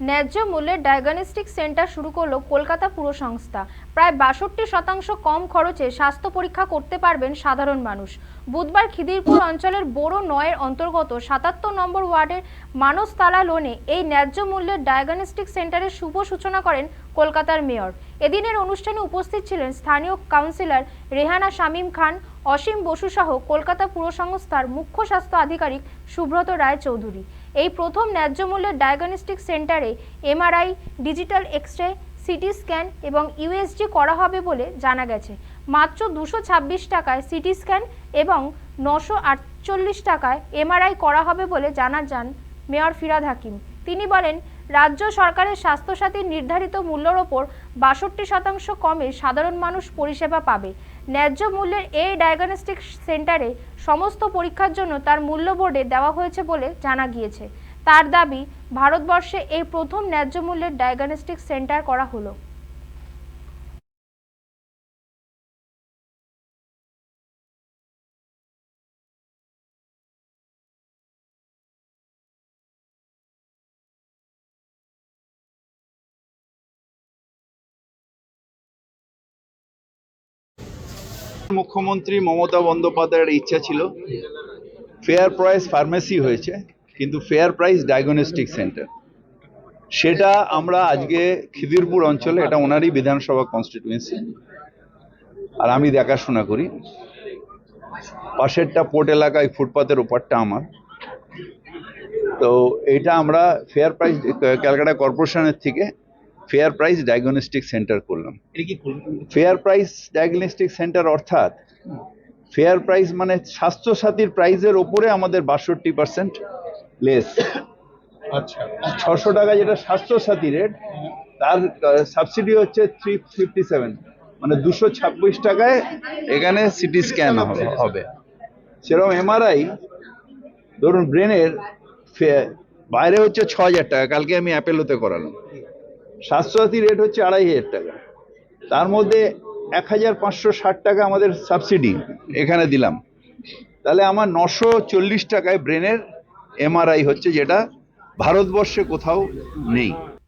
ন্যায্য মূল্যে diagnostic centre শুরু করল কলকাতা পুরসংস্থা প্রায় বাষট্টি শতাংশ কম খরচে স্বাস্থ্য পরীক্ষা করতে পারবেন সাধারণ মানুষ। বুধবার খিদিরপুর অঞ্চলের বড় নয়ের অন্তর্গত সাতাত্তর নম্বর ওয়ার্ডের মানসতালা লোনে এই ন্যায্য মূল্যের ডায়াগনস্টিক সেন্টারের শুভ সূচনা করেন কলকাতার মেয়র। এদিনের অনুষ্ঠানে উপস্থিত ছিলেন স্থানীয় কাউন্সিলর রেহানা শামীম খান, অসীম বসু সহ কলকাতা পুরসংস্থার মুখ্য স্বাস্থ্য আধিকারিক সুব্রত রায় চৌধুরী এই প্রথম ন্যায্য মূল্যের ডায়াগনস্টিক সেন্টারে MRI digital X ray CT scan এবং ইউএসজি করা হবে বলে জানা গেছে। মাত্র দুশো ছাব্বিশ টাকায় সিটি স্ক্যান এবং নশো আটচল্লিশ টাকায় এমআরআই করা হবে বলে জানা যান মেয়র ফিরাদ হাকিম। তিনি বলেন রাজ্য সরকারের স্বাস্থ্যসাথীর নির্ধারিত মূল্যর ওপর বাষট্টি শতাংশ কমে সাধারণ মানুষ পরিষেবা পাবে। ন্যায্য মূল্যের এই ডায়াগনস্টিক সেন্টারে সমস্ত পরীক্ষার জন্য তার মূল্য বোর্ডে দেওয়া হয়েছে বলে জানা গিয়েছে। তার দাবি, ভারতবর্ষে এই প্রথম ন্যায্য মূল্যের ডায়াগনস্টিক সেন্টার করা হলো। মুখ্যমন্ত্রী মমতা বন্দ্যোপাধ্যায়ের ইচ্ছা ছিল। ফেয়ার প্রাইস ফার্মেসি হয়েছে, কিন্তু ফেয়ার প্রাইস ডায়াগনস্টিক সেন্টার সেটা আমরা আজকে খিদিরপুর অঞ্চলে, এটা ওনারই বিধানসভা কনস্টিটিউয়েন্সি আর আমি দেখাশোনা করি। পাশেরটা পোর্ট এলাকায় ফুটপাতের ওপারটা আমার। তো এটা আমরা ফেয়ার প্রাইস ক্যালকাটা কর্পোরেশনের থেকে ফেয়ার প্রাইস ডায়াগনস্টিক সেন্টার করলাম। ফেয়ার প্রাইস ডায়াগনস্টিক সেন্টার অর্থাৎ ফেয়ার প্রাইস মানে স্বাস্থ্যসাথীর প্রাইসের ওপরে আমাদের বাষট্টি পার্সেন্ট লেস আচ্ছা। ছশো টাকা যেটা স্বাস্থ্যসাথী রেট তার সাবসিডি হচ্ছে থ্রি ফিফটি সেভেন মানে দুশো ছাব্বিশ টাকায় এখানে সিটি স্ক্যান হবে। সেরকম এমআরআই ধরুন ব্রেনের বাইরে হচ্ছে ছ হাজার টাকা কালকে আমি অ্যাপেলোতে করালাম। স্বাস্থ্যসাথী রেট হচ্ছে আড়াই হাজার টাকা। তার মধ্যে এক হাজার পাঁচশো ষাট টাকা আমাদের সাবসিডি এখানে দিলাম। তাহলে আমার নশো চল্লিশ টাকায় ব্রেনের এমআরআই হচ্ছে যেটা ভারতবর্ষে কোথাও নেই।